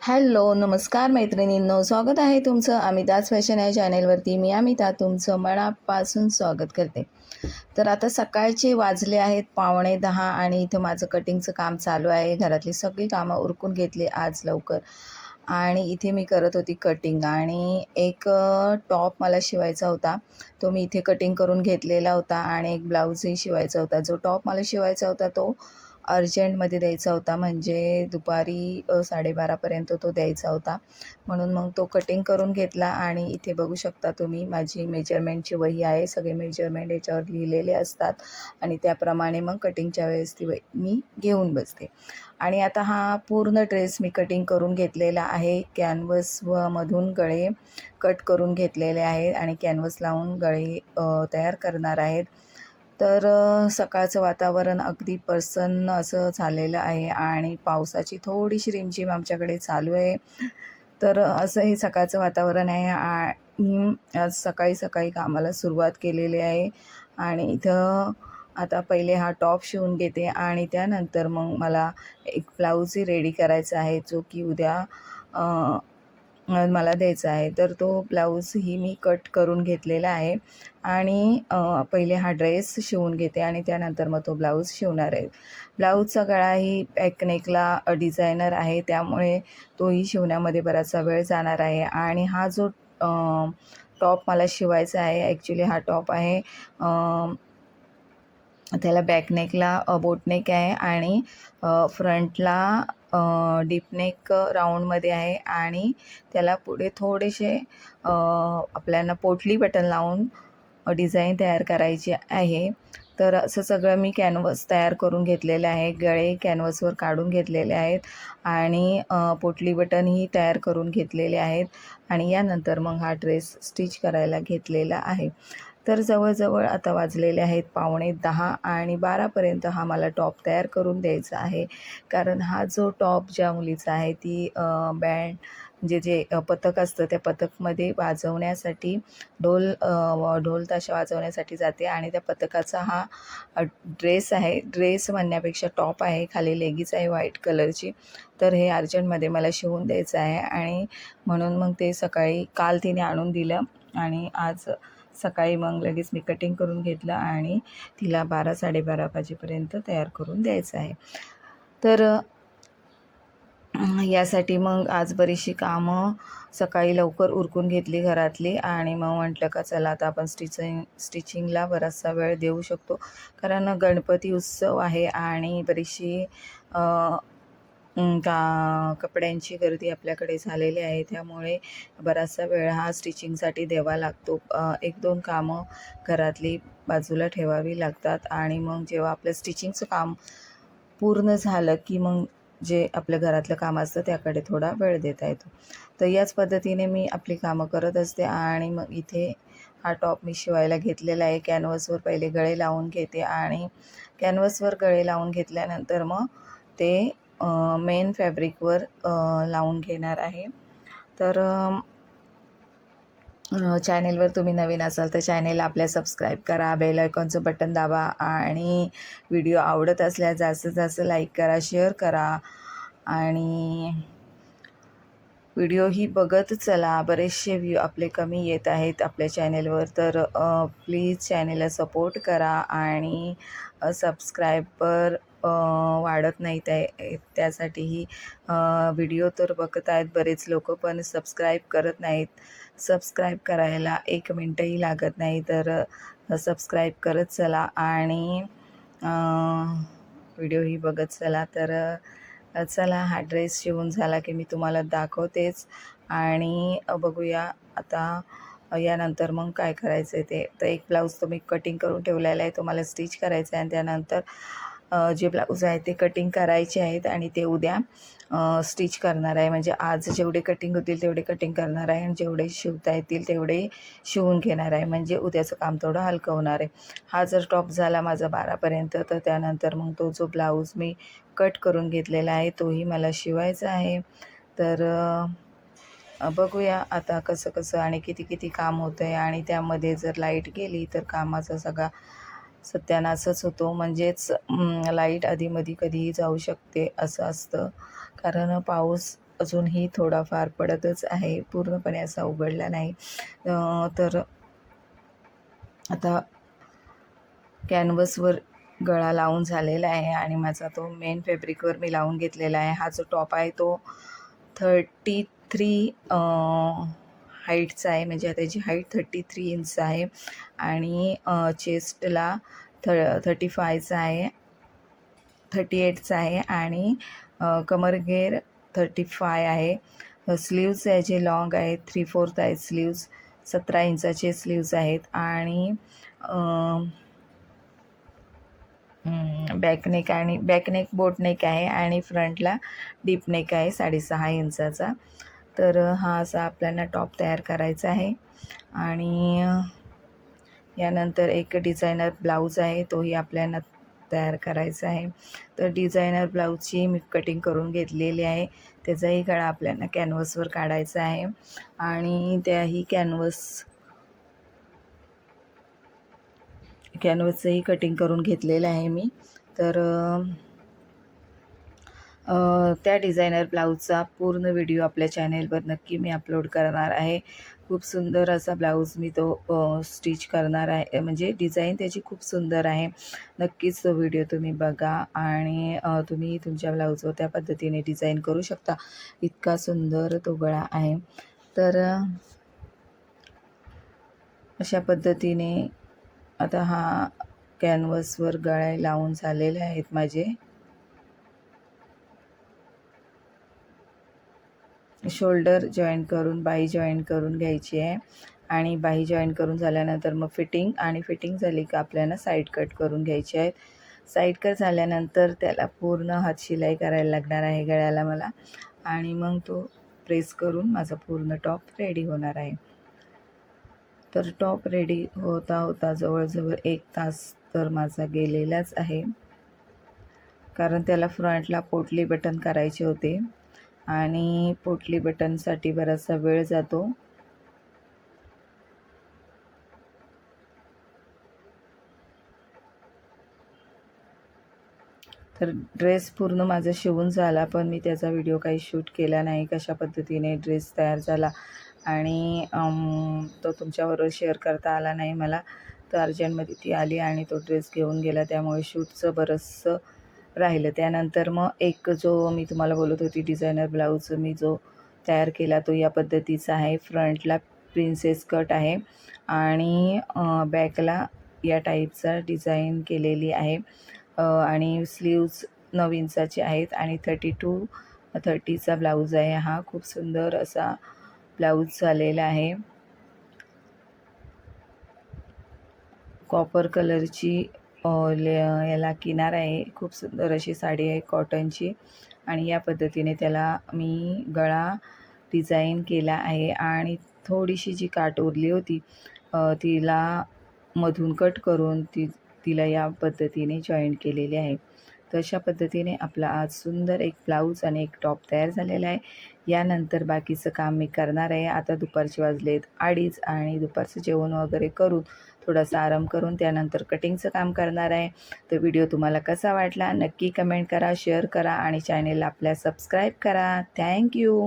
Hello नमस्कार मैत्रिणींनो. स्वागत आहे तुमचं अमिताज फॅशन या चॅनेलवरती. मी अमिता तुमचं मनापासून स्वागत करते. तर आता सकाळचे वाजले आहेत पावणे दहा आणि इथं माझं कटिंगचं काम चालू आहे. घरातली सगळी कामं उरकून घेतली आज लवकर. आणि इथे मी करत होती कटिंग. आणि एक टॉप मला शिवायचा होता. तो मी इथे कटिंग करून घेतलेला होता. आणि एक ब्लाऊजही शिवायचा होता. जो टॉप मला शिवायचा होता तो अर्जंटमध्ये द्यायचा होता. म्हणजे दुपारी साडेबारापर्यंत तो द्यायचा होता. म्हणून मग तो कटिंग करून घेतला आणि इथे बघू शकता तुम्ही माझी मेजरमेंटची वही आहे. सगळे मेजरमेंट याच्यावर लिहिलेले असतात आणि त्याप्रमाणे मग कटिंगच्या वेळेस ती मी घेऊन बसते. आणि आता हा पूर्ण ड्रेस मी कटिंग करून घेतलेला आहे. कॅनव्हस व मधून गळे कट करून घेतलेले आहेत आणि कॅनव्हस लावून गळे तयार करणार आहेत. तर सकाळचं वातावरण अगदी प्रसन्न असं झालेलं आहे आणि पावसाची थोडीशी रिमझिम आमच्याकडे चालू आहे. तर असं हे सकाळचं वातावरण आहे आणि आज सकाळी सकाळी कामाला सुरुवात केलेली आहे आणि इथं आता पहिले हा टॉप शिवून घेते आणि त्यानंतर मग मला एक ब्लाऊजही रेडी करायचा आहे जो की उद्या मला द्यायचा आहे. तर तो ब्लाऊजही मी कट करून घेतलेला आहे आणि पहिले हा ड्रेस शिवून घेते आणि त्यानंतर मग तो ब्लाऊज शिवणार आहे. ब्लाऊजचा गळाही पॅकनेकला डिझायनर आहे. त्यामुळे तोही शिवण्यामध्ये बराचसा वेळ जाणार आहे. आणि हा जो टॉप मला शिवायचा आहे ॲक्च्युली हा टॉप आहे त्याला बॅकनेकला बोटनेक आहे आणि फ्रंटला डीपनेक राऊंडमध्ये आहे आणि त्याला पुढे थोडेसे आपल्याला पोटली बटन लावून डिझाईन तयार करायची आहे. तर असं सगळं मी कॅनव्हस तयार करून घेतलेलं आहे. गळे कॅनव्हसवर काढून घेतलेले आहेत आणि पोटली बटनही तयार करून घेतलेले आहेत आणि यानंतर मग हा ड्रेस स्टिच करायला घेतलेला आहे. तर जवळजवळ आता वाजलेले आहेत पावणे दहा आणि बारापर्यंत हा मला टॉप तयार करून द्यायचा आहे. कारण हा जो टॉप ज्या मुलीचा आहे ती बँड जे जे पथक असतं त्या पथकमध्ये वाजवण्यासाठी ढोल ढोल ताशा वाजवण्यासाठी जाते आणि त्या पथकाचा हा ड्रेस आहे. ड्रेस म्हणण्यापेक्षा टॉप आहे. खाली लेगीज आहे व्हाईट कलरची. तर हे अर्जंटमध्ये मला शिवून द्यायचं आहे आणि म्हणून मग ते सकाळी काल तिने आणून दिलं आणि आज सकाळी मग लगेच मी कटिंग करून घेतलं आणि तिला बारा साडेबारा वाजेपर्यंत तयार करून द्यायचं आहे. तर यासाठी मग आज बरीचशी कामं सकाळी लवकर उरकून घेतली घरातली आणि मग म्हटलं का चला आता आपण स्टिचिंग स्टिचिंगला बराचसा वेळ देऊ शकतो. कारण गणपती उत्सव आहे आणि बरीचशी का कपड्यांची गर्दी आपल्याकडे झालेली आहे त्यामुळे बराचसा वेळ हा स्टिचिंगसाठी द्यावा लागतो. एक दोन कामं घरातली बाजूला ठेवावी लागतात आणि मग जेव्हा आपलं स्टिचिंगचं काम पूर्ण झालं की मग जे आपल्या घरातलं काम असतं त्याकडे थोडा वेळ देता येतो. तर याच पद्धतीने मी आपली कामं करत असते आणि मग इथे हा टॉप मी शिवायला घेतलेला आहे. कॅनव्हसवर पहिले गळे लावून घेते आणि कॅनव्हसवर गळे लावून घेतल्यानंतर मग ते मेन फॅब्रिकवर लावून घेणार आहे. तर चॅनेलवर तुम्ही नवीन असाल तर चॅनेल आपल्या सबस्क्राईब करा बेल आयकॉनचं बटन दाबा आणि व्हिडिओ आवडत असल्यास जास्तीत जास्त लाईक करा शेअर करा आणि व्हिडिओही बघत चला. बरेचसे व्ह्यू आपले कमी येत आहेत आपल्या चॅनेलवर तर प्लीज चॅनेलला सपोर्ट करा आणि सबस्क्रायबर वाढत नाहीत आहे त्यासाठीही व्हिडिओ तर बघत आहेत बरेच लोक पण सबस्क्राईब करत नाहीत. सबस्क्राईब करायला एक मिनटंही लागत नाही तर सबस्क्राईब करत चला. आणि व्हिडिओही बघत चला. तर चला हा ड्रेस शिवून झाला की मी तुम्हाला दाखवतेच. आणि बघूया आता यानंतर मग काय करायचं आहे ते. तर एक ब्लाऊज तुम्ही कटिंग करून ठेवलेला आहे तुम्हाला स्टिच करायचं आहे आणि त्यानंतर जे ब्लाऊज आहे ते कटिंग करायचे आहेत आणि ते उद्या स्टिच करणार आहे. म्हणजे आज जेवढे कटिंग होतील तेवढे कटिंग करणार आहे आणि जेवढे शिवता येतील तेवढे शिवून घेणार आहे. म्हणजे उद्याचं काम थोडं हलकं होणार आहे. हा जर टॉप झाला माझा बारापर्यंत तर त्यानंतर मग तो जो ब्लाऊज मी कट करून घेतलेला आहे तोही मला शिवायचा आहे. तर बघूया आता कसं कसं आणि किती किती काम होतं आहे आणि त्यामध्ये जर लाइट गेली तर कामाचा सगळा सत्यानाशच होतो. म्हणजेच लाइट अधीमधी कधीही जाऊ शकते असं असतं. कारण पाऊस अजूनही थोडाफार पडतच आहे. पूर्णपणे असा उघडला नाही. तर आता कॅनव्हसवर गळा लावून झालेला आहे आणि माझा तो मेन फॅब्रिकवर मी लावून घेतलेला आहे. हा जो टॉप आहे तो थर्टी थ्री हाईटचा आहे म्हणजे त्याची हाईट थर्टी थ्री इंच आहे आणि चेस्टला थ थर्टी फायचा आहे थर्टी एटचा आहे आणि अ, कमरघेर थर्टी फाय आहे. स्लीव्ज याचे लॉंग आहेत थ्री फोर्थ आहेत स्लीव्ज सतरा इंचाचे स्लीव्ज आहेत आणि बॅकनेक आणि बॅकनेक बोटनेक आहे आणि फ्रंटला डीप नेक आहे साडेसहा इंचाचा. तर हा असा आपल्याला टॉप तयार करायचा आहे. आणि यानंतर एक डिझायनर ब्लाऊज आहे तोही आपल्याला तयार करायचा आहे. तर डिझायनर ब्लाऊजची मी कटिंग करून घेतलेली आहे. त्याचाही गळा आपल्याला कॅनव्हसवर काढायचा आहे. आणि त्याही कॅनव्हस कॅनव्हसचंही कटिंग करून घेतलेलं आहे मी. तर त्या डिझायनर ब्लाऊजचा पूर्ण व्हिडिओ आपल्या चॅनेलवर नक्की मी अपलोड करणार आहे. खूप सुंदर असा ब्लाऊज मी तो स्टिच करणार आहे. म्हणजे डिझाईन त्याची खूप सुंदर आहे. नक्कीच तो व्हिडिओ तुम्ही बघा आणि तुम्ही तुमच्या ब्लाऊजवर त्या पद्धतीने डिझाईन करू शकता. इतका सुंदर तो गळा आहे. तर अशा पद्धतीने आता हा कॅनव्हसवर गळे लावून झालेले आहेत माझे. शोल्डर जॉईन करून बाही जॉईन करून घ्यायची आहे. आणि बाही जॉईन करून झाल्यानंतर मग फिटिंग आणि फिटिंग झाली का आपल्याला साईड कट करून घ्यायची आहेत. साईड कट झाल्यानंतर त्याला पूर्ण हात शिलाई करायला लागणार आहे गळ्याला मला. आणि मग तो प्रेस करून माझा पूर्ण टॉप रेडी होणार आहे. तर टॉप रेडी होता होता जवळजवळ एक तास तर माझा गेलेलाच आहे. कारण त्याला फ्रंटला पोटली बटन करायचे होते. आणि पोटली बटनसाठी बराचसा वेळ जातो. तर ड्रेस पूर्ण माझा शिवून झाला पण मी त्याचा व्हिडिओ काही शूट केला नाही कशा पद्धतीने ड्रेस तयार झाला आणि तो तुमच्याबरोबर शेअर करता आला नाही मला. तर अर्जंटमध्ये ती आली आणि तो ड्रेस घेऊन गेला त्यामुळे शूटचं बरंचसं राहिलं. त्यानंतर मग एक जो मी तुम्हाला बोलत होती डिझायनर ब्लाऊज मी जो तयार केला तो या पद्धतीचा आहे. फ्रंटला प्रिन्सेस कट आहे आणि बॅकला या टाईपचा डिझाईन केलेली आहे. आणि स्लीव्ज नऊ इंचाचे आहेत आणि थर्टी टू थर्टीचा ब्लाऊज आहे हा. खूप सुंदर असा ब्लाऊज झालेला आहे. कॉपर कलरची याला किनार आहे. खूप सुंदर अशी साडी आहे कॉटनची. आणि या पद्धतीने त्याला मी गळा डिझाईन केला आहे. आणि थोडीशी जी काट उरली होती तिला मधून कट करून ती तिला या पद्धतीने जॉईंट केलेली आहे. तर अशा पद्धतीने आपला आज सुंदर एक ब्लाऊज आणि एक टॉप तयार झालेला आहे. यानंतर बाकीचं काम मी करणार आहे. आता दुपारचे वाजलेत अडीच आणि दुपारचं जेवण वगैरे करून थोडासा आराम करून त्यानंतर कटिंगचं काम करणार आहे. तर व्हिडिओ तुम्हाला कसा वाटला नक्की कमेंट करा शेअर करा आणि चॅनेलला आपल्या सबस्क्राईब करा. थँक्यू